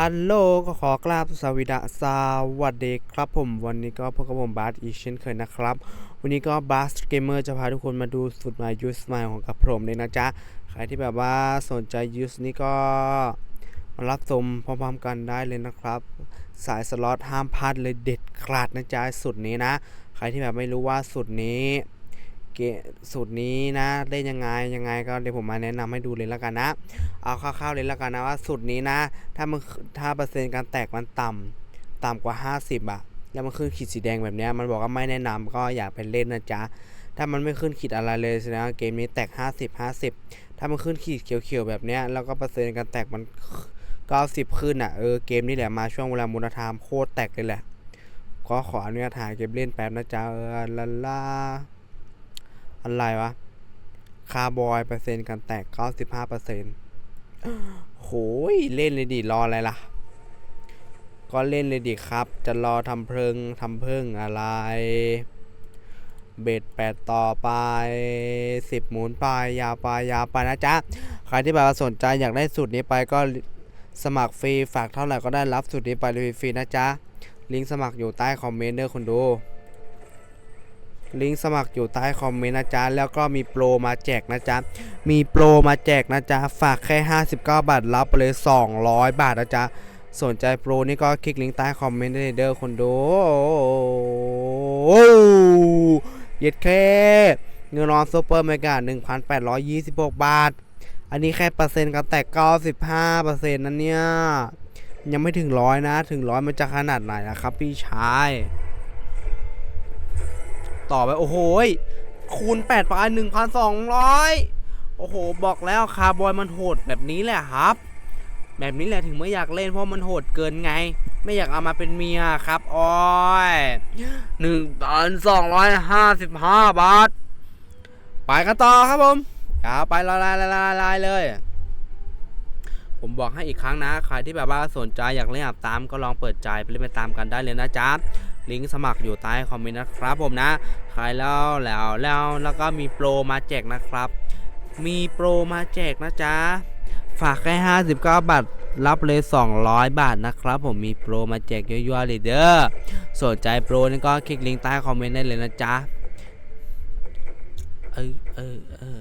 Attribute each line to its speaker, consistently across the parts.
Speaker 1: ฮัลโหลก็ขอกราบสวัสดีสวัสดีครับผมวันนี้ก็พบกับผมบาสอีกเช่นเคยนะครับ วันนี้ก็บาสเกมเมอร์จะพาทุกคนมาดูสุดใหม่ยูสมล์ของกับผมเลยนะจ๊ะ ใครที่แบบว่าสนใจยูสนี้ก็มารับชมพร้อมๆกันได้เลยนะครับ สายสล็อตห้ามพลาดเลยเด็ดขาดนะจ๊ะสุดนี้นะ ใครที่แบบไม่รู้ว่าสุดนี้ เกสูตรนี้นะเล่นยังไงยังไงก็เดี๋ยวผมมาแนะนำให้ดูเลยล้วกันนะ เอาคร่าวๆเลยล้วกันนะว่าสูตรนี้นะ ถ้ามันถ้าเปอร์เซ็นต์การแตกมันต่ำต่ำกว่า 50อะแล้วมันขึ้นขีดสีแดงแบบนี้มันบอกว่าไม่แนะนำก็อย่าไปเล่นนะจ๊ะถ้ามันไม่ขึ้นขีดอะไรเลยแสดงว่าเกมนี้แตก 50 50 ถ้ามันขึ้นขีดเขียวๆแบบนี้แล้วก็เปอร์เซ็นต์การแตกมัน 90 ขึ้นอะเออเกมนี้แหละมาช่วงเวลามูลธรรมโคตรแตกเลยแหละก็ขออนุญาตถ่ายเกมเล่นแป๊บนะจ๊ะเออลาลา อะไรวะ คาร์บอยเปอร์เซ็นต์การแตก 95เปอร์เซ็นต์โหยเล่นเลยดิ รออะไรล่ะ ก็เล่นเลยดิครับ จะรอทำเพลิงทำเพิ่งอะไร เบ็ดแปดต่อไปสิบหมุนไปยาวไปยาวไปนะจ๊ะ ใครที่แบบสนใจอยากได้สูตรนี้ไปก็สมัครฟรีฝากเท่าไหร่ก็ได้รับสูตรนี้ไปฟรีๆนะจ๊ะ ลิงก์สมัครอยู่ใต้คอมเมนต์เด้อคนดู ลิงก์สมัครอยู่ใต้คอมเมนต์นะจ๊ะ แล้วก็มีโปรมาแจกนะจ๊ะ มีโปรมาแจกนะจ๊ะ ฝากแค่ 59 บาทรับไปเลย 200 บาทนะจ๊ะ สนใจโปรนี่ก็คลิกลิงก์ใต้คอมเมนต์ได้เด้อคนดูเย็ดแค่เงินรอนซูเปอร์เมกา1,826 บาท อันนี้แค่เปอร์เซ็นต์การแตก95เปอร์เซ็นต์นั่นเนี่ย ยังไม่ถึงร้อยนะ ถึงร้อยมันจะขนาดไหนนะครับพี่ชาย ต่อไป โอ้โหคูณ8ไป1,200 โอ้โห บอกแล้วคาร์บอยมันโหดแบบนี้แหละครับ แบบนี้แหละถึงไม่อยากเล่นเพราะมันโหดเกินไง ไม่อยากเอามาเป็นเมียครับโอ้ย1,255บห้าบาท ไปกันต่อครับผมอย่าไปละลายละลายลายเลย ผมบอกให้อีกครั้งนะ ใครที่แบบว่าสนใจอยากเล่นอาบตามก็ลองเปิดใจไปเล่นไปตามกันได้เลยนะจ๊ะ ลิงก์สมัครอยู่ใต้คอมเมนต์นะครับผมนะ ใครแล้วแล้วแล้วแล้วก็มีโปรมาแจกนะครับ มีโปรมาแจกนะจ๊ะ ฝากแค่ 59 บาทรับเลย 200 บาทนะครับ ผมมีโปรมาแจกยั่วๆเลยเด้อสนใจโปรนี่ก็คลิกลิงก์ใต้คอมเมนต์ได้เลยนะจ๊ะ เออเออเออ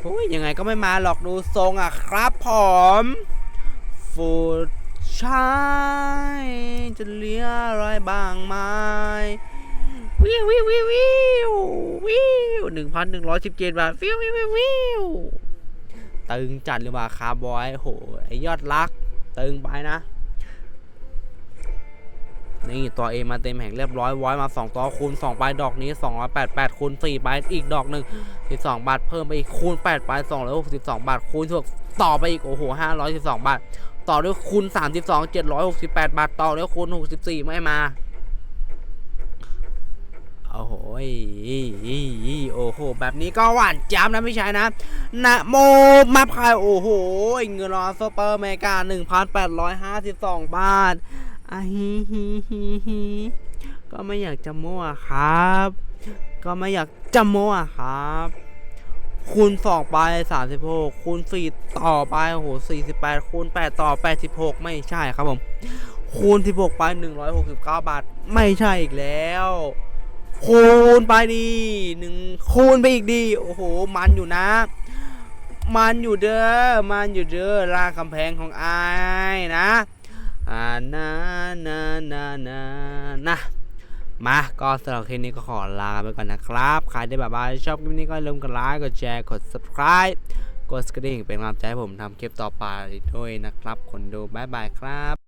Speaker 1: โอ้ยยังไงก็ไม่มาหรอกดูทรงอะครับผมฟูด ใชายจะเลี้ยอะไรบ้างไหมวิววิววิววิววิวหนึ่งพันหนึ่งร้อยสิบเจ็ดบาทวิววิววิววิวตึงจัดเลยว่ะคาร์บอยโหไอยอดรัก ตึงไปนะ นี่ตัวเอมาเต็มแห่งเรียบร้อยไว้มา2ตัวคูณ2ไปดอกนี้288คูณ4ไปอีกดอกหนึ่ง12บาทเพิ่มไปอีกคูณ8ไป262บาทคูณ6ต่อไปอีกโอ้โห512บาท ต่อด้วยคูณ32 768 บาท ต่อด้วยคูณ64 ไม่มา โอ้โหยโอ้โห แบบนี้ก็หวานจ้ำนะพี่ชายนะ นะโมมาพายโอ้โห เงินรอซูเปอร์เมกา 1,852 บาทอะฮิฮิฮิฮิก็ไม่อยากจะมั่วครับ ก็ไม่อยากจะมั่วครับ คูณสองไป36คูณ4ต่อไปโอ้โห48คูณ8ต่อ86ไม่ใช่ครับผม คูณ16ไป169บาท ไม่ใช่อีกแล้ว คูณไปดีหนึ่งคูณไปอีกดี โอ้โห มันอยู่นะ มันอยู่เด้อ มันอยู่เด้อลากกำแพงของอายนะอ่านะนะนะนะนะ มา ก็สำหรับคลิปนี้ก็ขอลาไปก่อนนะครับ ใครที่แบบว่าชอบคลิปนี้ก็ลืมกดไลค์ กดแชร์ กด subscribe กดกระดิ่งเป็นกำลังใจให้ผมทำคลิปต่อไปด้วยนะครับ คนดู บ๊ายบายครับ